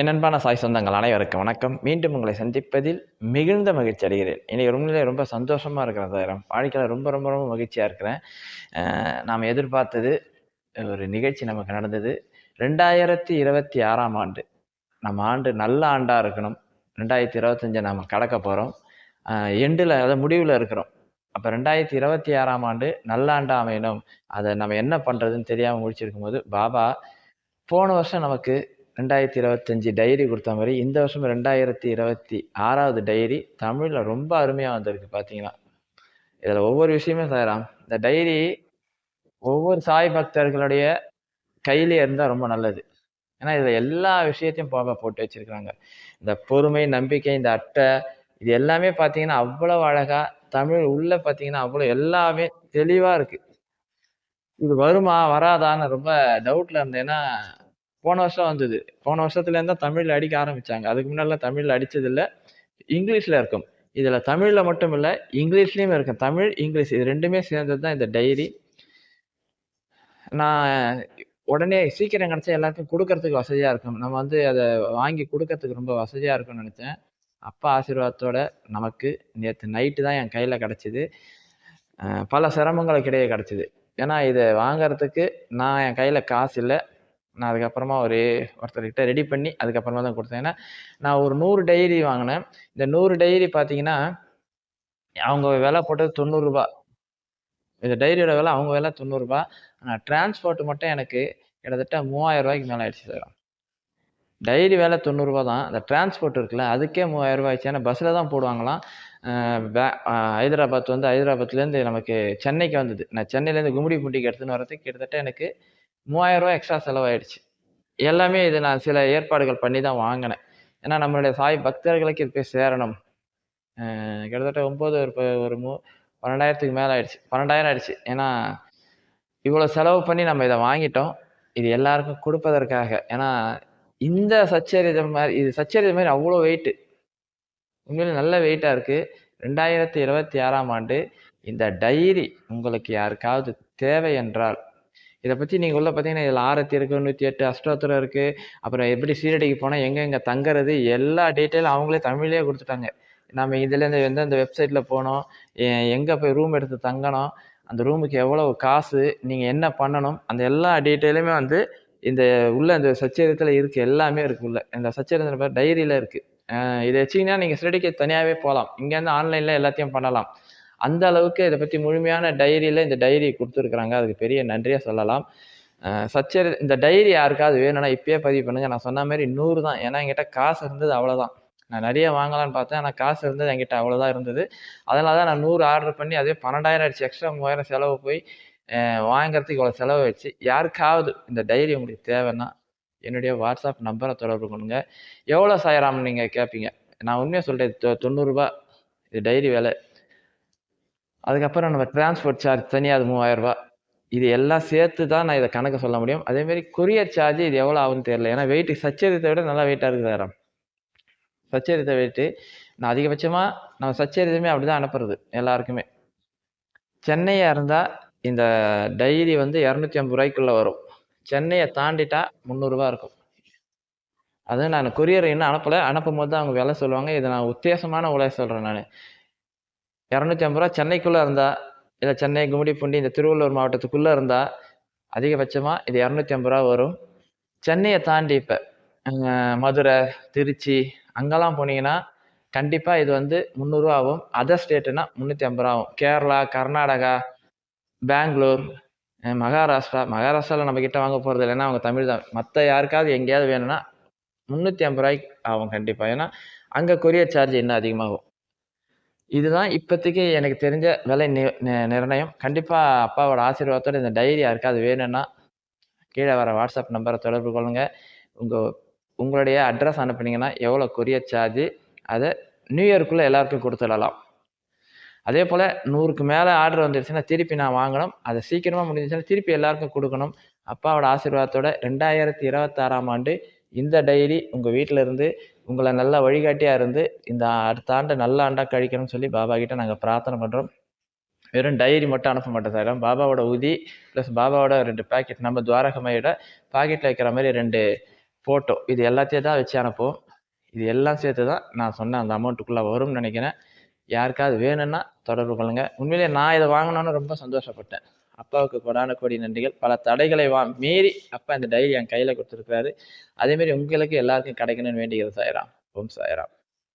என் அன்பான சாய் சொந்தங்கள் அனைவருக்கும் வணக்கம். மீண்டும் உங்களை சந்திப்பதில் மிகுந்த மகிழ்ச்சி அடைகிறேன். இன்னைக்கு உண்மையிலே ரொம்ப சந்தோஷமாக இருக்கிறதாயிரம் வாழ்க்கையில் ரொம்ப ரொம்ப ரொம்ப மகிழ்ச்சியாக இருக்கிறேன். நாம் எதிர்பார்த்தது ஒரு நிகழ்ச்சி நமக்கு நடந்தது. ரெண்டாயிரத்தி இருபத்தி ஆறாம் ஆண்டு. நம்ம ஆண்டு நல்ல ஆண்டாக இருக்கணும். ரெண்டாயிரத்தி இருபத்தஞ்சை நாம் கடக்க போகிறோம் எண்டில் அதாவது முடிவில் இருக்கிறோம். அப்போ ரெண்டாயிரத்தி இருபத்தி ஆறாம் ஆண்டு நல்ல ஆண்டு அமையணும். அதை நம்ம என்ன பண்ணுறதுன்னு தெரியாமல் முடிச்சிருக்கும் போது பாபா போன வருஷம் நமக்கு ரெண்டாயிரத்தி இருபத்தஞ்சி டைரி கொடுத்த மாதிரி இந்த வருஷம் ரெண்டாயிரத்தி இருபத்தி ஆறாவது டைரி தமிழில் ரொம்ப அருமையாக வந்திருக்கு பார்த்தீங்கன்னா இதில் ஒவ்வொரு விஷயமே சாராம் இந்த டைரி ஒவ்வொரு சாய் பக்தர்களுடைய கையிலே இருந்தால் ரொம்ப நல்லது. ஏன்னா இதில் எல்லா விஷயத்தையும் பாபா போட்டு வச்சிருக்கிறாங்க. இந்த பொறுமை நம்பிக்கை இந்த அட்டை இது எல்லாமே பார்த்தீங்கன்னா அவ்வளோ அழகாக தமிழ் உள்ள பார்த்தீங்கன்னா அவ்வளோ எல்லாமே தெளிவாக இருக்குது இது வருமா வராதான்னு ரொம்ப டவுட்டில் இருந்தேன்னா போன வருஷம் வந்தது. போன வருஷத்துலேருந்து தான் தமிழில் அடிக்க ஆரம்பித்தாங்க அதுக்கு முன்னாடிலாம் தமிழில் அடித்ததில்ல இங்கிலீஷில் இருக்கும். இதில் தமிழில் மட்டும் இல்லை இங்கிலீஷ்லேயும் இருக்கும். தமிழ் இங்கிலீஷ் இது ரெண்டுமே சேர்ந்தது தான் இந்த டைரி. நான் உடனே சீக்கிரம் கிடச்சா எல்லாருக்கும் கொடுக்கறதுக்கு வசதியாக இருக்கும். நம்ம வந்து அதை வாங்கி கொடுக்கறதுக்கு ரொம்ப வசதியாக இருக்கும்னு நினச்சேன். அப்பா ஆசீர்வாதத்தோட நமக்கு நேற்று நைட்டு தான் என் கையில் கிடச்சிது. பல சிரமங்களுக்கு இடையே கிடச்சிது. ஏன்னா இதை வாங்குறதுக்கு நான் என் கையில் காசு இல்லை. நான் அதுக்கப்புறமா ஒரு ஒருத்தர்கிட்ட ரெடி பண்ணி அதுக்கப்புறமா தான் கொடுத்தேன். ஏன்னா நான் ஒரு நூறு டைரி வாங்கினேன். இந்த நூறு டைரி பார்த்தீங்கன்னா அவங்க விலை போட்டது தொண்ணூறுரூபா இந்த டைரியோட விலை அவங்க விலை தொண்ணூறுரூபா ஆனால் டிரான்ஸ்போர்ட் மட்டும் எனக்கு கிட்டத்தட்ட மூவாயிரம் ரூபாய்க்கு மேலே ஆயிடுச்சு சார். டைரி வேலை தொண்ணூறுரூவா தான். அந்த டிரான்ஸ்போர்ட் இருக்குல்ல அதுக்கே மூவாயிரம் ரூபாய் ஆயிடுச்சு. ஏன்னா பஸ்ஸில் தான் போடுவாங்களாம். பே ஹைதராபாத் வந்து ஹைதராபாத்லேருந்து நமக்கு சென்னைக்கு வந்தது. நான் சென்னையிலேருந்து கும்மிடிப்பூண்டிக்கு எடுத்துன்னு வரதுக்கு கிட்டத்தட்ட எனக்கு மூவாயிரம் ரூபாய் எக்ஸ்ட்ரா செலவாயிடுச்சு. எல்லாமே இது நான் சில ஏற்பாடுகள் பண்ணி தான் வாங்கினேன். ஏன்னா நம்மளுடைய சாய் பக்தர்களுக்கு இது போய் சேரணும். கிட்டத்தட்ட ஒம்பது ஒரு ஒரு மூ பன்னெண்டாயிரத்துக்கு மேலே ஆயிடுச்சு. பன்னெண்டாயிரம் ஆயிடுச்சு. ஏன்னா இவ்வளோ செலவு பண்ணி நம்ம இதை வாங்கிட்டோம். இது எல்லாருக்கும் கொடுப்பதற்காக. ஏன்னா இந்த சச்சரிதம் மாதிரி இது சச்சரிதம் மாதிரி அவ்வளோ வெயிட்டு உண்மையிலே நல்ல வெயிட்டாக இருக்குது ரெண்டாயிரத்தி இருபத்தி ஆறாம் ஆண்டு இந்த டைரி உங்களுக்கு யாருக்காவது தேவை என்றால் இதை பற்றி நீங்கள் உள்ள பார்த்தீங்கன்னா இதில் ஆரத்தி இருக்குது நூற்றி எட்டு அஷ்டோத்திரம் இருக்குது அப்புறம் எப்படி சீரடிக்கு போனால் எங்கெங்கே தங்குறது எல்லா டீட்டெயிலும் அவங்களே தமிழ்லேயே கொடுத்துட்டாங்க. நம்ம இதுலேருந்து எந்தெந்த வெப்சைட்டில் போனோம் எங்கே போய் ரூம் எடுத்து தங்கணும் அந்த ரூமுக்கு எவ்வளோ காசு நீங்கள் என்ன பண்ணணும் அந்த எல்லா டீட்டெயிலுமே வந்து இந்த உள்ள இந்த சச்சரித்தில் இருக்குது எல்லாமே இருக்குது உள்ள. இந்த சச்சரித்தில் பேர் டைரியில் இருக்குது இதை வச்சிங்கன்னா நீங்கள் சிறடிக்கு தனியாகவே போகலாம் இங்கேருந்து ஆன்லைனில் எல்லாத்தையும் பண்ணலாம். அந்த அளவுக்கு இதை பற்றி முழுமையான டைரியில் இந்த டைரி கொடுத்துருக்குறாங்க. அதுக்கு பெரிய நன்றியாக சொல்லலாம். சச்சரி இந்த டைரி யாருக்காவது வேணும்னா இப்பயே பதிவு பண்ணுங்க. நான் சொன்ன மாதிரி நூறு தான். ஏன்னா என்கிட்ட காசு இருந்தது அவ்வளோதான் நான் நிறைய வாங்கலாம்னு பார்த்தேன். ஆனால் காசு இருந்தது என்கிட்ட அவ்வளோதான் இருந்தது. அதனால தான் நான் நூறு ஆர்டர் பண்ணி அதே பன்னெண்டாயிரம் ஆயிடுச்சு. எக்ஸ்ட்ரா மூவாயிரம் செலவு போய் வாங்குறதுக்கு இவ்வளோ செலவு வச்சு யாருக்காவது இந்த டைரி உங்களுக்கு தேவைன்னா என்னுடைய வாட்ஸ்அப் நம்பரை தொடர்பு கொள்ளுங்க. எவ்வளோ சாயராம் நீங்கள் கேட்பீங்க நான் உண்மையாக சொல்கிறேன் தொ தொண்ணூறுரூபா இது டைரி விலை. அதுக்கப்புறம் நம்ம டிரான்ஸ்போர்ட் சார்ஜ் தனியாக அது மூவாயிரரூபா இது எல்லாம் சேர்த்து தான் நான் இதை கணக்கு சொல்ல முடியும். அதேமாரி கொரியர் சார்ஜ் இது எவ்வளோ ஆகுன்னு தெரியல. ஏன்னா வெயிட்டு சச்சரித்தை விட நல்லா வெயிட்டாக இருக்குது வேறு. சச்சரித்தை வெயிட்டு நான் அதிகபட்சமாக நம்ம சச்சரிதமே அப்படி தான் அனுப்புறது எல்லாருக்குமே. சென்னையாக இருந்தால் இந்த டைரி வந்து இரநூத்தி ஐம்பது ரூபாய்க்குள்ளே வரும். சென்னையை தாண்டிட்டா முந்நூறுரூவா இருக்கும். அதுவும் நான் கொரியர் இன்னும் அனுப்பலை. அனுப்பும் போது தான் அவங்க விலை சொல்லுவாங்க. இதை நான் உத்தேசமான விலை சொல்கிறேன் நான். இரநூத்தி ஐம்பது ரூபா சென்னைக்குள்ளே இருந்தால் இல்லை சென்னை கும்மிடிப்பூண்டி இந்த திருவள்ளூர் மாவட்டத்துக்குள்ளே இருந்தால் அதிகபட்சமாக இது இரநூத்தி ஐம்பது ரூபா வரும். சென்னையை தாண்டி இப்போ மதுரை திருச்சி அங்கெல்லாம் போனீங்கன்னா கண்டிப்பாக இது வந்து முந்நூறுரூவா ஆகும். அதர் ஸ்டேட்டுனா முந்நூற்றி ஐம்பது ரூபா ஆகும். கேரளா கர்நாடகா பெங்களூர் மகாராஷ்டிரா. மகாராஷ்டிராவில் நம்ம கிட்ட வாங்க போகிறது இல்லைன்னா அவங்க தமிழ் தான். மற்ற யாருக்காவது எங்கேயாவது வேணும்னா முந்நூற்றி ஐம்பது ரூபாய்க்கு ஆகும் கண்டிப்பாக ஏன்னா அங்கே கொரியர் சார்ஜ் இன்னும் அதிகமாகும். இதுதான் இப்போதைக்கு எனக்கு தெரிஞ்ச விலை நி நிர்ணயம். கண்டிப்பாக அப்பாவோட ஆசீர்வாதத்தோட இந்த டைரி யாருக்காவது வேணும்னா கீழே வர வாட்ஸ்அப் நம்பரை தொடர்பு கொள்ளுங்கள் உங்கள் உங்களுடைய அட்ரஸ் அனுப்புனீங்கன்னா எவ்வளோ கொரியர் சார்ஜ் அதை நியூ இயர்க்குள்ளே எல்லாருக்கும் கொடுத்துடலாம். அதே போல் நூறுக்கு மேலே ஆர்டர் வந்துருச்சுன்னா திருப்பி நான் வாங்கணும். அதை சீக்கிரமாக முடிஞ்சிச்சுன்னா திருப்பி எல்லாருக்கும் கொடுக்கணும். அப்பாவோட ஆசீர்வாதத்தோட ரெண்டாயிரத்தி இருபத்தாறாம் ஆண்டு இந்த டைரி உங்கள் வீட்டில் இருந்து உங்களை நல்ல வழிகாட்டியாக இருந்து இந்த அடுத்த ஆண்டு நல்ல ஆண்டாக கழிக்கணும்னு சொல்லி பாபா கிட்ட நாங்கள் பிரார்த்தனை பண்ணுறோம் வெறும் டைரி மட்டும் அனுப்ப மாட்டோம் சார். பாபாவோட உதி ப்ளஸ் பாபாவோட ரெண்டு பாக்கெட் நம்ம துவாரகமையோட பாக்கெட்டில் வைக்கிற மாதிரி ரெண்டு ஃபோட்டோ இது எல்லாத்தையும் தான் வச்சு அனுப்புவோம். இது எல்லாம் சேர்த்து தான் நான் சொன்ன அந்த அமௌண்ட்டுக்குள்ளே வரும்னு நினைக்கிறேன். யாருக்காவது வேணும்னா தொடர்பு கொள்ளுங்கள் உண்மையிலேயே நான் இதை வாங்கினோன்னு ரொம்ப சந்தோஷப்பட்டேன். அப்பாவுக்கு கொடான கோடி நன்றிகள். பல தடைகளை வா மீறி அப்பா இந்த டைரி என் கையில் கொடுத்துருக்காரு அதேமாரி உங்களுக்கு எல்லாருக்கும் கிடைக்கணும்னு வேண்டிக்கிறது சாயிராம். ஓம் சாயிராம்.